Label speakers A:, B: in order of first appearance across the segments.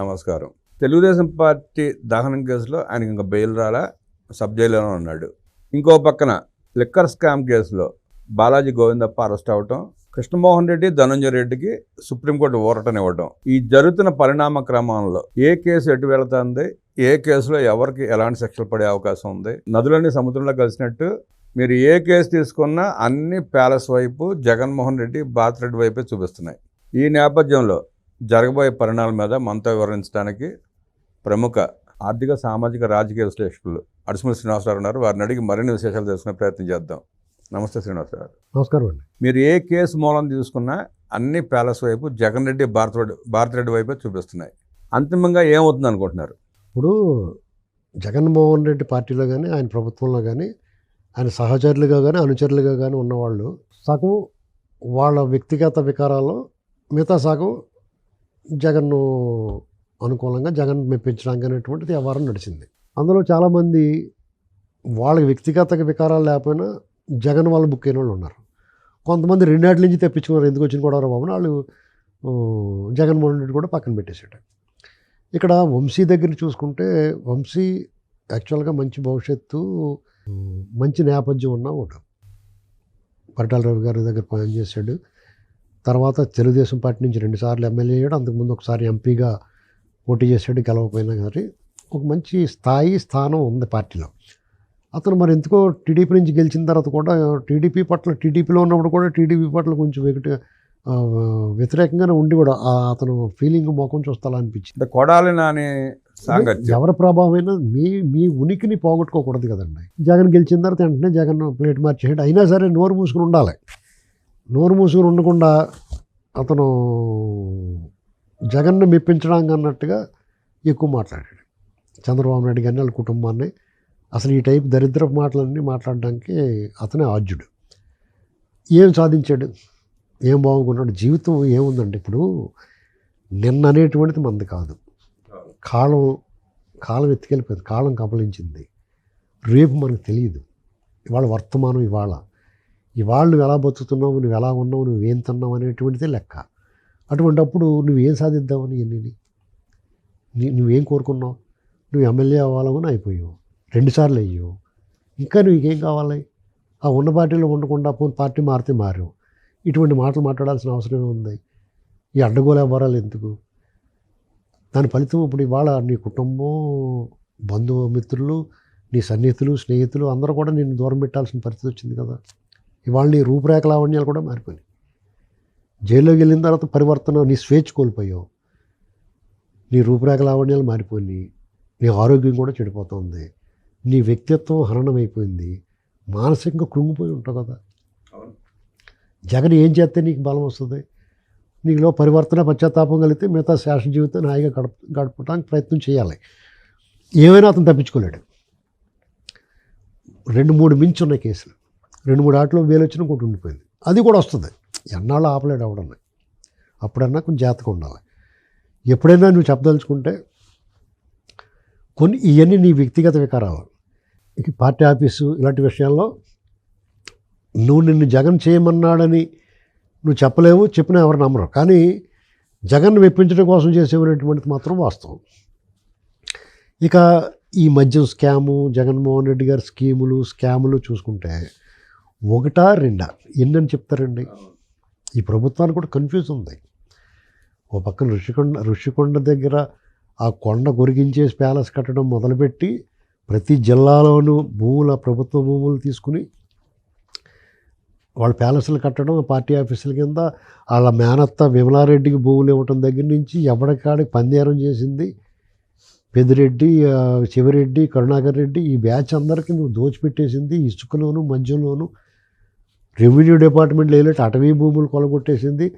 A: నమస్కారం. తెలుగుదేశం పార్టీ దహనం కేసులో ఆయనకి ఇంకా బెయిల్ రాలా సబ్ జైల్లోనే ఉన్నాడు. ఇంకో పక్కన లిక్కర్ స్కామ్ కేసులో బాలాజీ గోవిందప్ప అరెస్ట్ అవటం కృష్ణమోహన్ రెడ్డి ధనంజయ రెడ్డికి సుప్రీంకోర్టు ఊరటనివ్వటం. ఈ జరుగుతున్న పరిణామ క్రమంలో ఏ కేసు ఎటు వెళుతుంది ఏ కేసులో ఎవరికి ఎలాంటి శిక్షలు పడే అవకాశం ఉంది నదులన్నీ సముద్రంలో కలిసినట్టు మీరు ఏ కేసు తీసుకున్నా అన్ని ప్యాలెస్ వైపు జగన్మోహన్ రెడ్డి బాత్రెడ్డి వైపే చూపిస్తున్నాయి. ఈ నేపథ్యంలో జరగబోయే పరిణామాల మీద మనతో వివరించడానికి ప్రముఖ ఆర్థిక సామాజిక రాజకీయ విశ్లేషకులు అడిసిమల్ శ్రీనివాసరావు ఉన్నారు. వారిని అడిగి మరిన్ని విశేషాలు తెలుసుకునే ప్రయత్నం చేద్దాం. నమస్తే శ్రీనివాసరావు గారు.
B: నమస్కారం అండి.
A: మీరు ఏ కేసు మూలం తీసుకున్నా అన్ని ప్యాలెస్ వైపు జగన్ రెడ్డి భారత భారతిరెడ్డి వైపే చూపిస్తున్నాయి. అంతిమంగా ఏమవుతుంది అనుకుంటున్నారు?
B: ఇప్పుడు జగన్మోహన్ రెడ్డి పార్టీలో కానీ ఆయన ప్రభుత్వంలో కానీ ఆయన సహచరులుగా కానీ అనుచరులుగా కానీ ఉన్నవాళ్ళు సగం వాళ్ళ వ్యక్తిగత వికారాలు మిగతా సగం జగన్ను అనుకూలంగా జగన్ మెప్పించడానికి అనేటువంటిది వ్యవహారం నడిచింది. అందులో చాలామంది వాళ్ళకి వ్యక్తిగత వికారాలు లేకపోయినా జగన్ వాళ్ళు బుక్ అయిన వాళ్ళు ఉన్నారు. కొంతమంది రెండేళ్ళ నుంచి తెప్పించుకున్నారు ఎందుకు వచ్చిన కూడా బాబు వాళ్ళు జగన్మోహన్ రెడ్డి కూడా పక్కన పెట్టేశాడు. ఇక్కడ వంశీ దగ్గర చూసుకుంటే వంశీ యాక్చువల్గా మంచి భవిష్యత్తు మంచి నేపథ్యం ఉన్న ఒకడు పరిటాల రవి గారి దగ్గర పనిచేశాడు తర్వాత తెలుగుదేశం పార్టీ నుంచి రెండుసార్లు ఎమ్మెల్యే అయ్యాడు. అంతకుముందు ఒకసారి ఎంపీగా పోటీ చేశాడు గెలవకపోయినా కానీ ఒక మంచి స్థాయి స్థానం ఉంది పార్టీలో. అతను మరి ఎందుకో టీడీపీ నుంచి గెలిచిన తర్వాత కూడా టీడీపీ పట్ల టీడీపీలో ఉన్నప్పుడు కూడా టీడీపీ పట్ల కొంచెం వెగటి ఆ, వ్యతిరేకంగానే ఉండి కూడా అతను ఫీలింగ్ మొఖం చూస్తాలా అనిపించింది
A: కొడాలి నాని
B: ఎవరి ప్రభావమైనా మీ మీ ఉనికిని పోగొట్టుకోకూడదు కదండి. జగన్ గెలిచిన తర్వాత వెంటనే జగన్ ప్లేట్ మార్చేసాడు. అయినా సరే నోరు మూసుకుని ఉండాలి. నోరు మూసుకుని ఉండకుండా అతను జగన్ను మెప్పించడానికి అన్నట్టుగా ఎక్కువ మాట్లాడాడు. చంద్రబాబు నాయుడు గారిని వాళ్ళ కుటుంబాన్ని. అసలు ఈ టైప్ దరిద్ర మాటలన్నీ మాట్లాడడానికి అతనే ఆద్యుడు ఏం సాధించాడు? ఏం బాగుకున్నాడు జీవితం ఏముందండి ఇప్పుడు? నిన్న అనేటువంటిది మంది కాదు. కాలం కాలం ఎత్తుకెళ్ళిపోయింది. కాలం కబలించింది. రేపు మనకు తెలియదు. ఇవాళ వర్తమానం ఇవాళ. ఇవాళ నువ్వు ఎలా బతుకుతున్నావు నువ్వు ఎలా ఉన్నావు నువ్వు ఏం తిన్నావు అనేటువంటిదే లెక్క. అటువంటప్పుడు నువ్వేం సాధిద్దామని ఎన్ని నువ్వేం కోరుకున్నావు? నువ్వు ఎమ్మెల్యే అవ్వాలని అయిపోయావు. రెండుసార్లు అయ్యావు. ఇంకా నువ్వు కావాలి? ఆ ఉన్న పార్టీలో ఉండకుండా పోని పార్టీ మారితే మారావు ఇటువంటి మాటలు మాట్లాడాల్సిన అవసరమే ఉంది. ఈ అడ్డగోలు వ్యవహారాలు ఎందుకు? దాని ఫలితం ఇప్పుడు ఇవాళ నీ కుటుంబం బంధుమిత్రులు నీ సన్నిహితులు స్నేహితులు అందరూ కూడా నిన్ను దూరం పెట్టాల్సిన పరిస్థితి వచ్చింది కదా. ఇవాళ నీ రూపురేఖ లావణ్యాలు కూడా మారిపోయినాయి. జైల్లోకి వెళ్ళిన తర్వాత పరివర్తన నీ స్వేచ్ఛ కోల్పోయావు. నీ రూపురేఖ లావణ్యాలు మారిపోయినాయి. నీ ఆరోగ్యం కూడా చెడిపోతుంది. నీ వ్యక్తిత్వం హరణమైపోయింది. మానసికంగా కృంగిపోయి ఉంటావు కదా. జగన్ ఏం చేస్తే నీకు బలం వస్తుంది? నీలో పరివర్తన పశ్చాత్తాపం కలిగితే మిగతా శాసన జీవితం హాయిగా గడప గడపడానికి ప్రయత్నం చేయాలి. ఏమైనా అతను తప్పించుకోలేడు. రెండు మూడు మించి ఉన్నాయి కేసులు. రెండు మూడు ఆటలు వేలు వచ్చిన ఒకటి ఉండిపోయింది. అది కూడా వస్తుంది. ఎన్నాళ్ళు ఆపలేడు అవడన్నా అప్పుడన్నా కొంచెం జాగ్రత్తగా ఉండాలి. ఎప్పుడైనా నువ్వు చెప్పదలుచుకుంటే కొన్ని ఇవన్నీ నీ వ్యక్తిగత వికారాలు. ఇక పార్టీ ఆఫీసు ఇలాంటి విషయాల్లో నువ్వు నిన్ను జగన్ చేయమన్నాడని నువ్వు చెప్పలేవు చెప్పినా ఎవరు నమ్మరు. కానీ జగన్ మెప్పించడం కోసం చేసేవనేటువంటిది మాత్రం వాస్తవం. ఇక ఈ మద్యం స్కాము జగన్మోహన్ రెడ్డి గారి స్కీములు స్కాములు చూసుకుంటే ఒకటా రెండా? ఎన్నని చెప్తారండి? ఈ ప్రభుత్వానికి కూడా కన్ఫ్యూజ్ ఉంది. ఓ పక్కన ఋషికొండ ఋషికొండ దగ్గర ఆ కొండ గొరిగించేసి ప్యాలెస్ కట్టడం మొదలుపెట్టి ప్రతి జిల్లాలోనూ భూముల ప్రభుత్వ భూములు తీసుకుని వాళ్ళ ప్యాలెస్లు కట్టడం పార్టీ ఆఫీసుల కింద వాళ్ళ మేనత్త విమలారెడ్డికి భూములు ఇవ్వటం దగ్గర నుంచి ఎవరికాడికి పందేరం చేసింది? పెద్దిరెడ్డి ఆ, శివరెడ్డి కరుణాకర్ రెడ్డి ఈ బ్యాచ్ అందరికీ నువ్వు దోచిపెట్టేసింది ఇసుకలోను మధ్యలోను రెవెన్యూ డిపార్ట్మెంట్లో లేనట్టు అటవీ భూములు కొలగొట్టేసింది.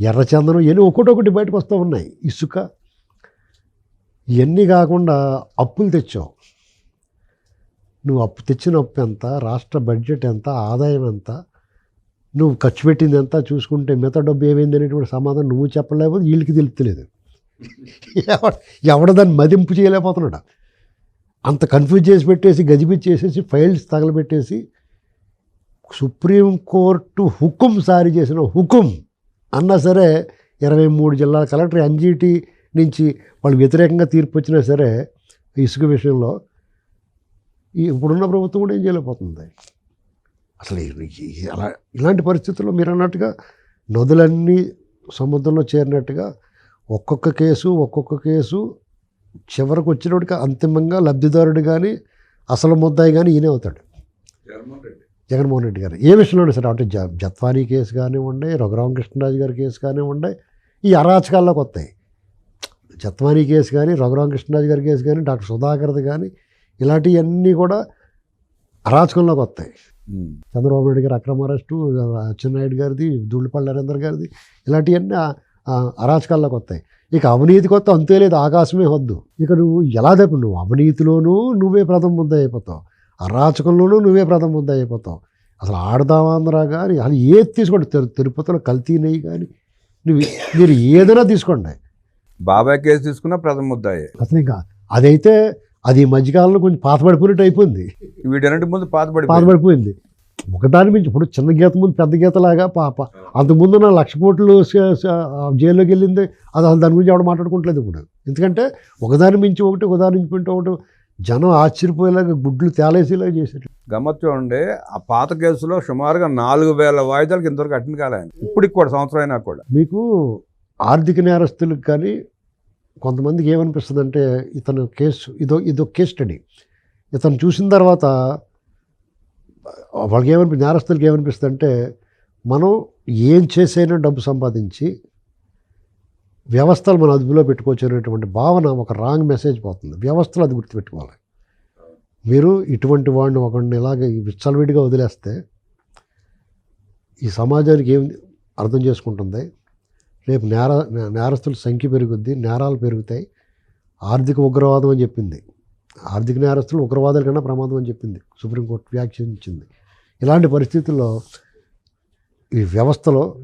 B: ఎర్రచందనం ఇవన్నీ ఒకటొకటి బయటకు వస్తూ ఉన్నాయి. ఇసుక. ఇవన్నీ కాకుండా అప్పులు తెచ్చావు నువ్వు అప్పు తెచ్చిన అప్పు ఎంత? రాష్ట్ర బడ్జెట్ ఎంత? ఆదాయం ఎంత? నువ్వు ఖర్చు పెట్టింది ఎంత? చూసుకుంటే మిగతా డబ్బు ఏమైంది అనేటువంటి సమాధానం నువ్వు చెప్పలేకపోతే వీళ్ళకి తెలుపుతలేదు ఎవడ దాన్ని మదింపు చేయలేకపోతున్నాడు. అంత కన్ఫ్యూజ్ చేసి పెట్టేసి గజిబిచ్చేసేసి ఫైల్స్ తగలబెట్టేసి సుప్రీంకోర్టు హుకుం సారీ చేసిన హుకుం అన్నా సరే ఇరవై మూడు జిల్లాల కలెక్టర్ ఎన్జీటీ నుంచి వాళ్ళు వ్యతిరేకంగా తీర్పు వచ్చినా సరే ఇసుక విషయంలో ఇప్పుడున్న ప్రభుత్వం కూడా ఏం చేయలేకపోతుంది. అసలు అలా ఇలాంటి పరిస్థితుల్లో మీరు అన్నట్టుగా నదులన్నీ సముద్రంలో చేరినట్టుగా ఒక్కొక్క కేసు ఒక్కొక్క కేసు చివరికి వచ్చినప్పటికీ అంతిమంగా లబ్ధిదారుడు కానీ అసలు ముద్దాయి కానీ ఈయనే అవుతాడు. జగన్మోహన్ రెడ్డి. గారు. ఏ విషయంలోనే సరే అంటే జ జత్వానీ కేసు కానివ్వండి రఘురామ కృష్ణరాజు గారి కేసు కానివ్వండి ఈ అరాచకాల్లోకి వస్తాయి. జత్వానీ కేసు కానీ రఘురామ కృష్ణరాజు గారి కేసు కానీ డాక్టర్ సుధాకర్ది కానీ ఇలాంటివన్నీ కూడా అరాచకంలోకి వస్తాయి. చంద్రబాబు నాయుడు గారి అక్రమ అరెస్టు అచ్చెన్నాయుడు గారిది ధూళిపల్లి నరేందర్ గారిది ఇలాంటివన్నీ అరాచకాల్లోకి వస్తాయి. ఇక అవినీతి కొత్త అంతే లేదు ఆకాశమే వద్దు. ఇక నువ్వు ఎలా తప్పు నువ్వు అవినీతిలోనూ నువ్వే ప్రథమ ముద్ద అయిపోతావు. అరాచకంలోనూ నువ్వే ప్రథమ ముద్ద అయిపోతావు. అసలు ఆడదామాంధ్ర కానీ అది ఏది తీసుకోండి? తిరు- తిరుపతిలో కల్తీ నెయ్యి కానీ నువ్వు మీరు ఏదైనా తీసుకోండి.
A: బాబాయ్ కేసు తీసుకున్న ప్రథమ ముద్దాయి
B: అసలు ఇంకా అదైతే అది ఈ మధ్యకాలంలో కొంచెం పాతపడిపోయినట్టు అయిపోయింది.
A: వీటన్నిటి ముందు పాతపడి
B: బాధపడిపోయింది ఒకదాని మించి ఇప్పుడు చిన్న గీత ముందు పెద్ద గీతలాగా పాప అంతకుముందు నా లక్ష కోట్లు జైల్లోకి వెళ్ళింది. అది అసలు దాని గురించి ఎవడ మాట్లాడుకోవట్లేదు ఇప్పుడు. ఎందుకంటే ఒకదాని మించి ఒకటి ఒకదాని మించి ఒకటి జనం ఆశ్చర్యపోయేలాగా గుడ్లు తేలేసేలాగా చేశారు.
A: గమ్మత్ చూడండి ఆ పాత కేసులో సుమారుగా నాలుగు వేల వాయిదాలకు ఇంతవరకు అటెండ్ కాలే ఇప్పటికి కూడా సంవత్సరం అయినా కూడా.
B: మీకు ఆర్థిక నేరస్తులకు కానీ కొంతమందికి ఏమనిపిస్తుంది అంటే ఇతను కేసు ఇదో ఇదో కేస్ స్టడీ. ఇతను చూసిన తర్వాత వాళ్ళకి ఏమనిపి నేరస్తులకి ఏమనిపిస్తుంది అంటే మనం ఏం చేసైనా డబ్బు సంపాదించి వ్యవస్థలు మన అదుపులో పెట్టుకోవచ్చు అనేటువంటి భావన ఒక రాంగ్ మెసేజ్ పోతుంది. వ్యవస్థలు అది గుర్తుపెట్టుకోవాలి. మీరు ఇటువంటి వాడిని ఒకడిని ఇలాగ విచ్చలవిడిగా వదిలేస్తే ఈ సమాజానికి ఏం అర్థం చేసుకుంటుంది? రేపు నేర నేరస్తుల సంఖ్య పెరుగుద్ది నేరాలు పెరుగుతాయి. ఆర్థిక ఉగ్రవాదం అని చెప్పింది. ఆర్థిక నేరస్తులు ఉగ్రవాదాల కన్నా ప్రమాదం అని చెప్పింది. సుప్రీంకోర్టు వ్యాఖ్యానించింది. ఇలాంటి పరిస్థితుల్లో ఈ వ్యవస్థలో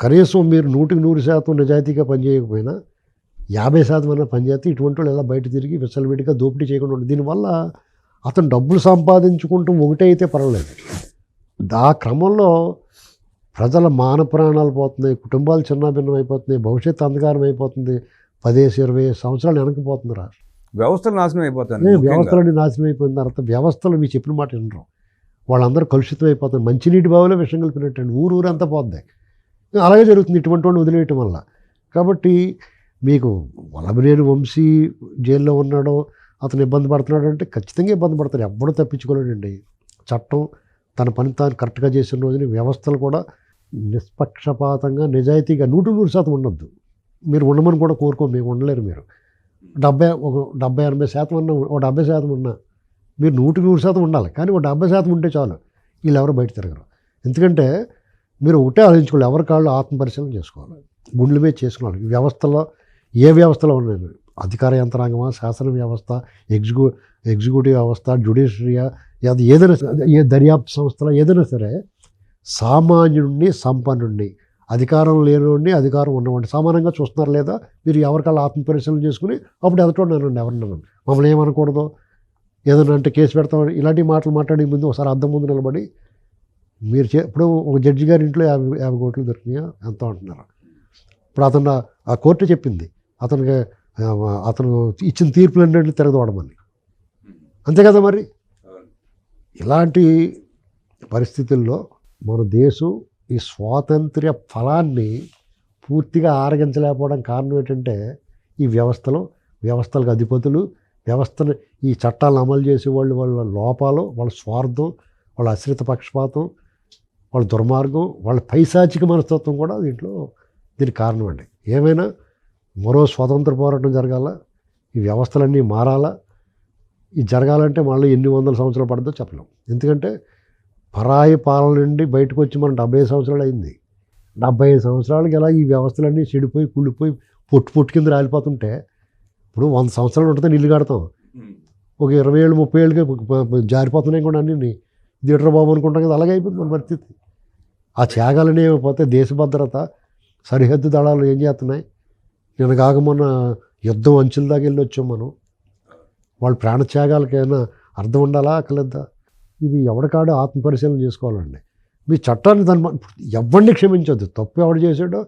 B: కనీసం మీరు నూటికి నూరు శాతం నిజాయితీగా పనిచేయకపోయినా యాభై శాతం అన్న పనిచేస్తే ఇటువంటి వాళ్ళు ఎలా బయట తిరిగి విచ్చలవిడిగా దోపిడీ చేయకుండా ఉంటుంది దీనివల్ల అతను డబ్బులు సంపాదించుకుంటూ ఒకటే అయితే పర్వాలేదు. ఆ క్రమంలో ప్రజల మాన ప్రాణాలు పోతున్నాయి కుటుంబాలు చిన్నాభిన్నం అయిపోతున్నాయి భవిష్యత్తు అంధకారం అయిపోతుంది. పదేసి ఇరవై సంవత్సరాలు వెనక్కిపోతుందిరా
A: వ్యవస్థలు నాశనం అయిపోతాయి
B: వ్యవస్థలన్నీ నాశనం అయిపోయిన తర్వాత వ్యవస్థలు మీ చెప్పిన మాట వినరు. వాళ్ళందరూ కలుషితం అయిపోతారు మంచినీటి బావిలో విషం కలిపినట్టండి. ఊరు ఊరంతా పోద్ది. అలాగే జరుగుతుంది. ఇటువంటి వాడిని వదిలేయటం వల్ల. కాబట్టి మీకు వలబినేని వంశీ జైల్లో ఉన్నాడో అతను ఇబ్బంది పడుతున్నాడు అంటే ఖచ్చితంగా ఇబ్బంది పడతాడు ఎవ్వడూ తప్పించుకోలేడండి. చట్టం తన పని తాను కరెక్ట్గా చేసిన రోజున వ్యవస్థలు కూడా నిష్పక్షపాతంగా నిజాయితీగా నూటి నూరు శాతం ఉండొద్దు. మీరు ఉండమని కూడా కోరుకో మేము ఉండలేరు మీరు. డెబ్బై ఒక డెబ్బై ఎనభై శాతం ఉన్న ఒక డెబ్బై శాతం ఉన్నా మీరు నూటికి నూరు శాతం ఉండాలి. కానీ ఒక డెబ్బై శాతం ఉంటే చాలు. వీళ్ళు ఎవరు బయట తిరగరు. ఎందుకంటే మీరు ఒకటే ఆలోచించుకోవాలి. ఎవరి కాళ్ళు ఆత్మపరిశీలన చేసుకోవాలి. గుండెల మీద చేసుకోవాలి వ్యవస్థలో ఏ వ్యవస్థలో ఉన్నాయి అధికార యంత్రాంగమా శాసన వ్యవస్థ ఎగ్జిక్యూ ఎగ్జిక్యూటివ్ వ్యవస్థ జ్యుడిషియరియా అది ఏదైనా సరే, ఏ దర్యాప్తు సంస్థలో ఏదైనా సరే సామాన్యుడిని సంపన్నుడిని అధికారం లేనివాడిని అధికారం ఉన్నవాడిని సమానంగా చూస్తున్నారు లేదా? మీరు ఎవరికాళ్ళు ఆత్మపరిశీలన చేసుకుని అప్పుడు ఎదటోడు ఎవరినండి మమ్మల్ని ఏమనకూడదు? ఏదైనా అంటే కేసు పెడతామని ఇలాంటి మాటలు మాట్లాడే ముందు ఒకసారి అద్దం ముందు నిలబడి మీరు చే ఇప్పుడు ఒక జడ్జి గారి ఇంట్లో యాభై యాభై కోట్లు దొరికినాయా? ఎంతో అంటున్నారు? ఇప్పుడు అతను ఆ కోర్టు చెప్పింది. అతనికి అతను ఇచ్చిన తీర్పులు తీర్పులన్నింటినీ తిరగదోడమని. అంతే కదా మరి? ఇలాంటి పరిస్థితుల్లో మన దేశం ఈ స్వాతంత్ర్య ఫలాన్ని పూర్తిగా ఆరగించలేకపోవడం కారణం ఏంటంటే ఈ వ్యవస్థలో వ్యవస్థలకు అధిపతులు వ్యవస్థను ఈ చట్టాలను అమలు చేసే వాళ్ళు వాళ్ళ లోపాలు వాళ్ళ స్వార్థం వాళ్ళ అశ్రిత పక్షపాతం వాళ్ళ దుర్మార్గం వాళ్ళ పైశాచిక మనస్తత్వం కూడా దీంట్లో దీనికి కారణం అండి ఏమైనా మరో స్వతంత్ర పోరాటం జరగాల? ఈ వ్యవస్థలన్నీ మారాలా? ఇది జరగాలంటే మళ్ళీ ఎన్ని వందల సంవత్సరాలు పడుతుందో చెప్పలేం. ఎందుకంటే పరాయి పాలన నుండి బయటకు వచ్చి మనం డెబ్బై ఐదు సంవత్సరాలు అయింది. డెబ్బై ఐదు సంవత్సరాలకి ఎలా ఈ వ్యవస్థలన్నీ చెడిపోయి కుళ్ళిపోయి పొట్టు పొట్టు కింద రాలిపోతుంటే ఇప్పుడు వంద సంవత్సరాలు ఉంటుందని ఇల్లు కడతాం. ఒక ఇరవై ఏళ్ళు ముప్పై ఏళ్ళకి జారిపోతున్నాయి కూడా అన్నీ. దిటర బాబు అనుకుంటాం కదా అలాగే అయిపోతుంది మన పరిస్థితి. ఆ త్యాగాలనే పోతే సరిహద్దు దళాలు ఏం చేస్తున్నాయి? నేను కాక మొన్న యుద్ధం అంచుల దాకా వెళ్ళి వచ్చాం మనం. వాళ్ళ ప్రాణత్యాగాలకైనా అర్థం ఉండాలా అక్కలేదా ఇది ఎవడికాడో ఆత్మపరిశీలన చేసుకోవాలండి. మీ చట్టాన్ని దాని మ- ఎవరిని క్షమించొద్దు. తప్పు ఎవడు చేశాడో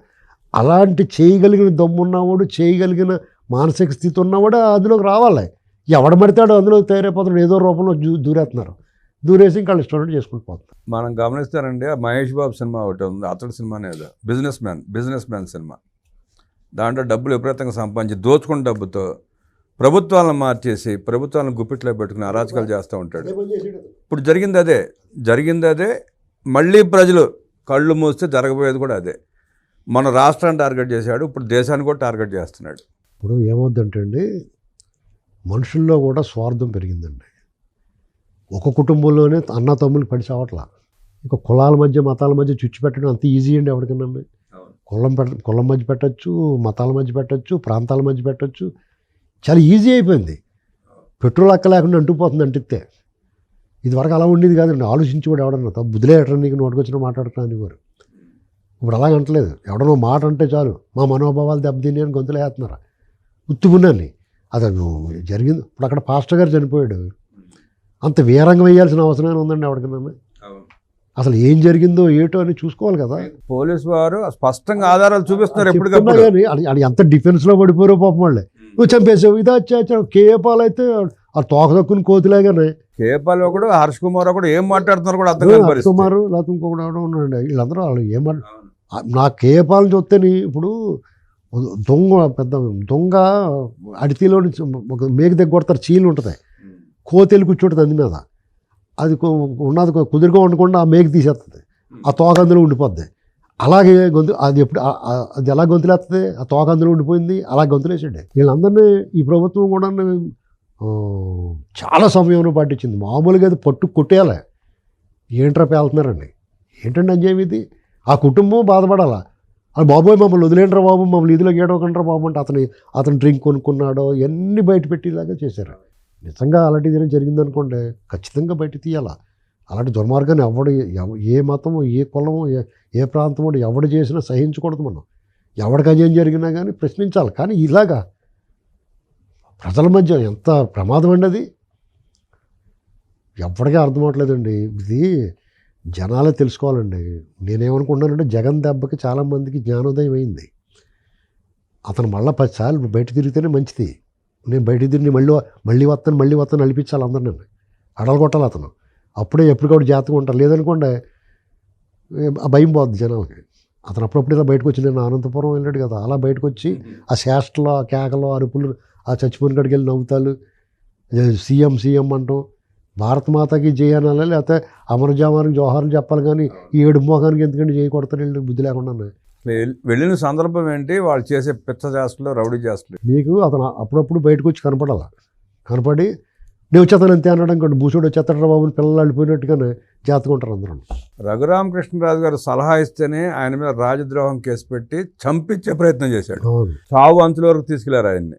B: అలాంటి చేయగలిగిన దమ్మున్నవాడు చేయగలిగిన మానసిక స్థితి ఉన్నవాడు అందులోకి రావాలి. ఎవడ మడితాడో అందులో తయారైపోతాడు. ఏదో రూపంలో దూరేస్తున్నారు దూరేసి ఇంకా స్టూడెంట్ చేసుకుంటూ పోతున్నారు
A: మనం గమనిస్తారండి ఆ మహేష్ బాబు సినిమా ఒకటి ఉంది అతడి సినిమానే ఏదో businessman businessman cinema. దాంట్లో డబ్బులు విపరీతంగా సంపాదించి దోచుకున్న డబ్బుతో ప్రభుత్వాలను మార్చేసి ప్రభుత్వాలను గుప్పిట్లో పెట్టుకుని అరాచకాలు చేస్తూ ఉంటాడు. ఇప్పుడు జరిగింది అదే జరిగింది అదే మళ్ళీ ప్రజలు కళ్ళు మూస్తే జరగబోయేది కూడా అదే. మన రాష్ట్రాన్ని టార్గెట్ చేశాడు ఇప్పుడు దేశాన్ని కూడా టార్గెట్ చేస్తున్నాడు.
B: ఇప్పుడు ఏమవుద్దంటే అండి మనుషుల్లో కూడా స్వార్థం పెరిగిందండి. ఒక కుటుంబంలోనే అన్న తమ్ముళ్ళు పడి చావట్లా. ఇక కులాల మధ్య మతాల మధ్య చుచ్చు పెట్టడం అంత ఈజీ అండి ఎవరికైనా కులం పెట్ట కులం మధ్య పెట్టచ్చు మతాల మధ్య పెట్టచ్చు ప్రాంతాల మధ్య పెట్టచ్చు. చాలా ఈజీ అయిపోయింది. పెట్రోల్ అక్క లేకుండా అంటుకుపోతుంది అంటిస్తే ఇది వరకు అలా ఉండేది కాదండి. ఆలోచించి కూడా ఎవడన్నా తప్పు బుదిలేయటం నీకు నోటుకొచ్చిన మాట్లాడుతున్నాను వారు. ఇప్పుడు అలాగ అంటలేదు ఎవడనో మాట అంటే చాలు. మా మనోభావాలు దెబ్బతిని అని గొంతులు వేస్తున్నారు? ఉత్తుకున్నాన్ని అది జరిగింది ఇప్పుడు అక్కడ పాస్టర్ గారు చనిపోయాడు. అంత వీరంగం వేయాల్సిన అవసరం ఉందండి ఎవరికైనా అసలు ఏం జరిగిందో ఏటో అని చూసుకోవాలి కదా.
A: పోలీసు వారు స్పష్టంగా ఆధారాలు చూపిస్తున్నారు ఎప్పటికప్పుడు.
B: కానీ ఎంత డిఫెన్స్లో పడిపోయారో పాపం వాళ్ళే. నువ్వు చంపేసావు. ఇదా వచ్చా కేపాలు అయితే ఆ తోక దక్కుని కోతిలాగానే
A: కేపాల్ ఒకడు హర్ష్ కుమార్ ఒకడు ఏం మాట్లాడుతున్నారు కూడా అర్థం కాని పరిస్థితి.
B: కుమారు లేకపోతే ఇంకొకటి ఎవడో ఉన్నాడు వీళ్ళందరూ వాళ్ళు ఏం నా కేపాలను చూస్తేని ఇప్పుడు దొంగ పెద్ద దొంగ అడితిలో నుంచి ఒక మేక దగ్గర కొడతారు చీలు ఉంటుంది. కోతెలు కూర్చుంటుంది దాని మీద అది ఉన్నది కుదురుగా ఉండకుండా ఆ మేక తీసేస్తుంది ఆ తోక అందులో ఉండిపోద్ది. అలాగే గొంతు అది ఎప్పుడు అది ఎలా గొంతులేస్తుంది ఆ తోక అందులో ఉండిపోయింది అలా గొంతులేసాడు వీళ్ళందరినీ ఈ ప్రభుత్వం కూడా చాలా సమయం పాటించింది మామూలుగా అది పట్టు కొట్టేయాలి. ఏంట్రా పేలుతున్నారండి ఏంటండి అన్యాయం ఇది? ఆ కుటుంబం బాధపడాలా? అది బాబోయ్ మమ్మల్ని వదిలేంట్రా బాబు మమ్మల్ని ఇదిలో గేడవకండ్రా బాబు అంటే అతని అతను డ్రింక్ కొనుక్కున్నాడో ఇవన్నీ బయట పెట్టేలాగా చేశారు. నిజంగా అలాంటిది ఏదైనా జరిగిందనుకోండి ఖచ్చితంగా బయట తీయాలా? అలాంటి దుర్మార్గాన్ని ఎవడు ఎవ- ఏ మతము ఏ కులము ఏ ఏ ప్రాంతము ఎవడు చేసినా సహించకూడదు మనం. ఎవడికి అన్యాయం జరిగినా కానీ ప్రశ్నించాలి. కానీ ఇలాగా ప్రజల మధ్య ఎంత ప్రమాదం అండి అది? ఎవరికీ అర్థం అవట్లేదండి ఇది జనాలే తెలుసుకోవాలండి. నేనేమనుకుంటున్నానంటే జగన్ దెబ్బకి చాలామందికి జ్ఞానోదయం అయింది. అతను మళ్ళీ పదిసార్లు బయట తిరిగితేనే మంచిది. నేను బయట తిరిగి మళ్ళీ మళ్ళీ వస్తాను మళ్ళీ వస్తాను నడిపించాలి అందరు నన్ను. అడగొట్టాలి అతను. అప్పుడే ఎప్పటికప్పుడు జాతకం ఉంటారు. లేదనుకోండి ఆ భయం పోద్ది జనాలకి. అతను అప్పుడప్పుడు ఇలా బయటకు వచ్చి నేను అనంతపురం వెళ్ళాడు కదా అలా బయటకు వచ్చి ఆ శాస్టలో ఆ కేకలు అరుపులు ఆ చచ్చిపోయిన కాడికి వెళ్ళి నవ్వుతాలు. సీఎం సీఎం అంటాం భారత మాతకి జై అనాలి లేకపోతే అమరజామానికి జోహార్లు చెప్పాలి కానీ ఈ ఏడు మోహానికి ఎందుకంటే చేయి కొడతారు వీళ్ళు బుద్ధి లేకుండా
A: వెళ్ళిన సందర్భం ఏంటి? వాళ్ళు చేసే పిచ్చ చేష్టలు రౌడీ చేష్టలు
B: మీకు అతను అప్పుడప్పుడు బయటకు వచ్చి కనపడాల. కనపడి నేను వచ్చేస్తాను అంతే అన్నాడు అనుకోండి భూసుడు వచ్చేస్తాడు బాబు పిల్లలు వెళ్ళిపోయినట్టుగానే జాతకుంటారు అందరూ.
A: రఘురామకృష్ణరాజు గారు సలహా ఇస్తేనే ఆయన మీద రాజద్రోహం కేసు పెట్టి చంపించే ప్రయత్నం చేశాడు. చావు అంచుల వరకు తీసుకెళ్ళారు ఆయన్ని.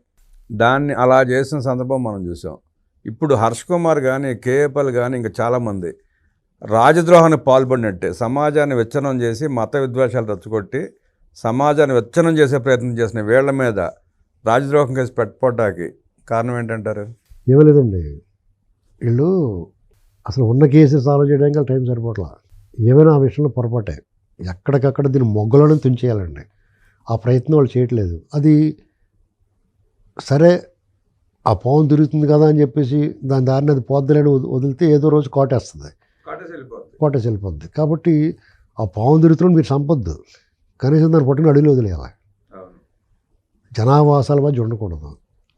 A: దాన్ని అలా చేసిన సందర్భం మనం చూసాం. ఇప్పుడు హర్ష్ కుమార్ కానీ కేఏపల్ కానీ ఇంకా చాలామంది రాజద్రోహాన్ని పాల్పడినట్టే సమాజాన్ని వెచ్చనం చేసి మత విద్వేషాలు రచ్చగొట్టి సమాజాన్ని వెచ్చనం చేసే ప్రయత్నం చేసిన వీళ్ళ మీద రాజద్రోహం కేసు పెట్టుకోవడానికి కారణం ఏంటంటారు?
B: ఏమీ లేదండి వీళ్ళు అసలు ఉన్న కేసు సాల్వ్ చేయడానికి టైం సరిపోట్లా. ఏమైనా ఆ విషయంలో పొరపాటే. ఎక్కడికక్కడ దీన్ని మొగ్గలను తుంచేయాలండి. ఆ ప్రయత్నం వాళ్ళు చేయట్లేదు. అది సరే ఆ పాము తిరుగుతుంది కదా అని చెప్పేసి దాని దారిని అది పోద్దులని వదిలితే ఏదో రోజు కోటేస్తుంది. కోటేసి వెళ్ళిపోద్ది. కాబట్టి ఆ పాము తిరుగుతున్న మీరు సంపొద్దు కనీసం దాన్ని పట్టుకుని అడుగులు వదిలేయాలి. జనావాసాల మధ్య ఉండకూడదు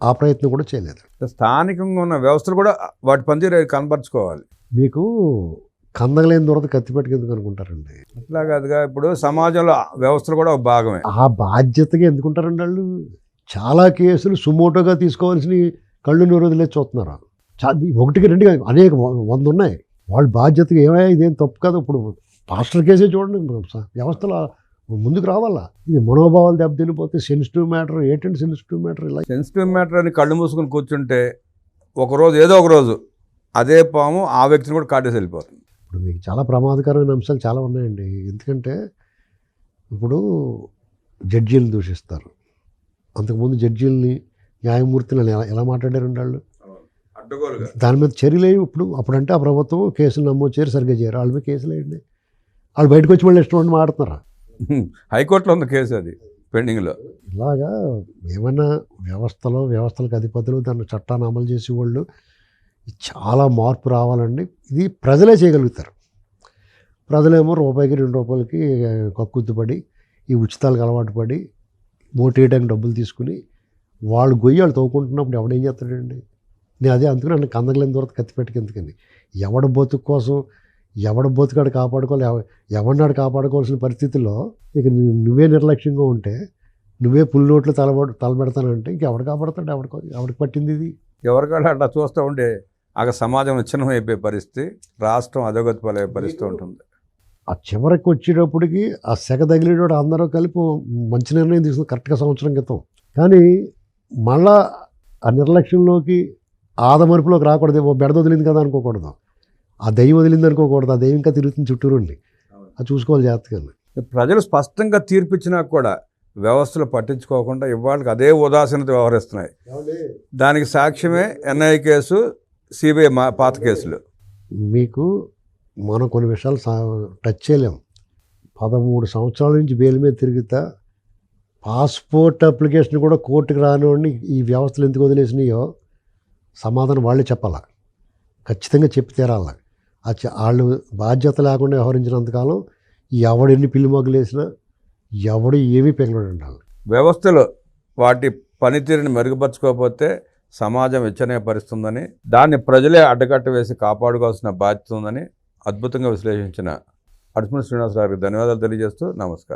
B: ఆ ప్రయత్నం కూడా చేయలేదు.
A: స్థానికంగా ఉన్న వ్యవస్థలు కూడా వాటి పనితీరు కనపరుచుకోవాలి
B: మీకు కందగలేని దొరత కత్తిపెట్టుకు ఎందుకు అనుకుంటారండి?
A: అట్లా కాదుగా ఇప్పుడు సమాజంలో వ్యవస్థలు కూడా ఒక భాగమే.
B: ఆ బాధ్యతగా ఎందుకుంటారండి వాళ్ళు? చాలా కేసులు సుమోటోగా తీసుకోవాల్సిన కళ్ళు నూరు వదిలేసి చూస్తున్నారు? చా ఒకటికి రెండు అనేక వంద ఉన్నాయి. వాళ్ళు బాధ్యతగా ఏమయ్యా? ఇదేం తప్పు కాదు? ఇప్పుడు పాస్టర్ కేసే చూడండి వ్యవస్థలో ముందుకు రావాలా? ఇది మనోభావాలు దెబ్బతినిపోతే సెన్సిటివ్ మ్యాటర్ ఏంటంటే సెన్సిటివ్ మ్యాటర్ ఇలా?
A: సెన్సిటివ్ మ్యాటర్ అని కళ్ళు మూసుకొని కూర్చుంటే ఒకరోజు ఏదో ఒక రోజు అదే పాము ఆ వ్యక్తిని కూడా కాటేసి వెళ్ళిపోతుంది.
B: ఇప్పుడు మీకు చాలా ప్రమాదకరమైన అంశాలు చాలా ఉన్నాయండి. ఎందుకంటే ఇప్పుడు జడ్జీలను దూషిస్తారు. అంతకుముందు జడ్జీలని న్యాయమూర్తులను ఎలా ఎలా మాట్లాడారండి వాళ్ళు?
A: అడ్డగోలుగా.
B: దాని మీద చర్యలు ఇప్పుడు అప్పుడంటే ఆ ప్రభుత్వం కేసులు నమోదు చేయరు సరిగ్గా చేయరు. వాళ్ళ మీద కేసులు వేయండి. వాళ్ళు బయటకు వచ్చి మళ్ళీ ఇష్టం మాడుతున్నారు
A: హైకోర్టులో ఉంది కేసు అది పెండింగ్లో.
B: ఇలాగా ఏమైనా వ్యవస్థలో వ్యవస్థలకు అధిపతులు దాన్ని చట్టాన్ని అమలు చేసేవాళ్ళు చాలా మార్పు రావాలండి. ఇది ప్రజలే చేయగలుగుతారు. ప్రజలేమో రూపాయికి రెండు రూపాయలకి కక్కుద్దుపడి ఈ ఉచితాలకు అలవాటు పడి మోటేయడానికి డబ్బులు తీసుకుని వాళ్ళు గొయ్యాలు తవ్వుకుంటున్నప్పుడు ఎవడేం చేస్తాడండి? నేను అదే అందుకని నన్ను కందగలేని దూరత కత్తిపెట్టుకు ఎందుకని ఎవడ బతుకు కోసం ఎవడ బతుకాడు కాపాడుకోవాలి ఎవ ఎవడినాడు కాపాడుకోవాల్సిన పరిస్థితుల్లో ఇక నువ్వే నిర్లక్ష్యంగా ఉంటే నువ్వే పుల్ నోట్లు తలబడు తలబెడతానంటే ఇంకెవడు కాపాడతాడు? ఎవడికి ఎవడికి పట్టింది ఇది?
A: ఎవరికాడ అట్లా చూస్తూ ఉంటే ఆగ సమాజం విచ్ఛిన్నం అయిపోయే పరిస్థితి రాష్ట్రం అధోగతి పాలయ్యే పరిస్థితి ఉంటుంది.
B: ఆ చివరికి వచ్చేటప్పటికి ఆ సెగ తగిలేటోడు అందరూ కలిపి మంచి నిర్ణయం తీసుకుని కరెక్ట్గా సంవత్సరం క్రితం. కానీ మళ్ళా ఆ నిర్లక్ష్యంలోకి ఆదమరుపులోకి రాకూడదు ఓ బెడద వదిలింది కదా అనుకోకూడదు. ఆ దయ్యం వదిలింది అనుకోకూడదు ఆ దయ్యం ఇంకా తిరుగుతుంది చుట్టూరుండి. అది చూసుకోవాలి జాగ్రత్తగా
A: ప్రజలు స్పష్టంగా తీర్పిచ్చినా కూడా వ్యవస్థలు పట్టించుకోకుండా ఇవాళకి అదే ఉదాసీనత వ్యవహరిస్తున్నాయి. దానికి సాక్ష్యమే ఎన్ఐ కేసు సిబిఐ మా పాత కేసులు.
B: మీకు మనం కొన్ని విషయాలు టచ్ చేయలేం. పదమూడు సంవత్సరాల నుంచి బెయిల్ మీద తిరుగుతా పాస్పోర్ట్ అప్లికేషన్ కూడా కోర్టుకు రానివ్వండి ఈ వ్యవస్థలు ఎందుకు వదిలేసినాయో సమాధానం వాళ్ళే చెప్పాలా? ఖచ్చితంగా చెప్పి తీరాల? ఆ వాళ్ళు బాధ్యత లేకుండా వ్యవహరించినంతకాలం ఎవడు ఎన్ని పిల్లి వేసినా ఎవడు ఏమీ పెంగడు ఉండాలి
A: వ్యవస్థలు వాటి పనితీరుని మెరుగుపరచుకోకపోతే సమాజం ఇచ్చనే పరిస్తుందని దాన్ని ప్రజలే అడ్డకట్ట వేసి కాపాడుకోవాల్సిన బాధ్యత ఉందని అద్భుతంగా విశ్లేషించిన అడుసుమని శ్రీనివాసరావుకి గారికి ధన్యవాదాలు తెలియజేస్తూ నమస్కారం.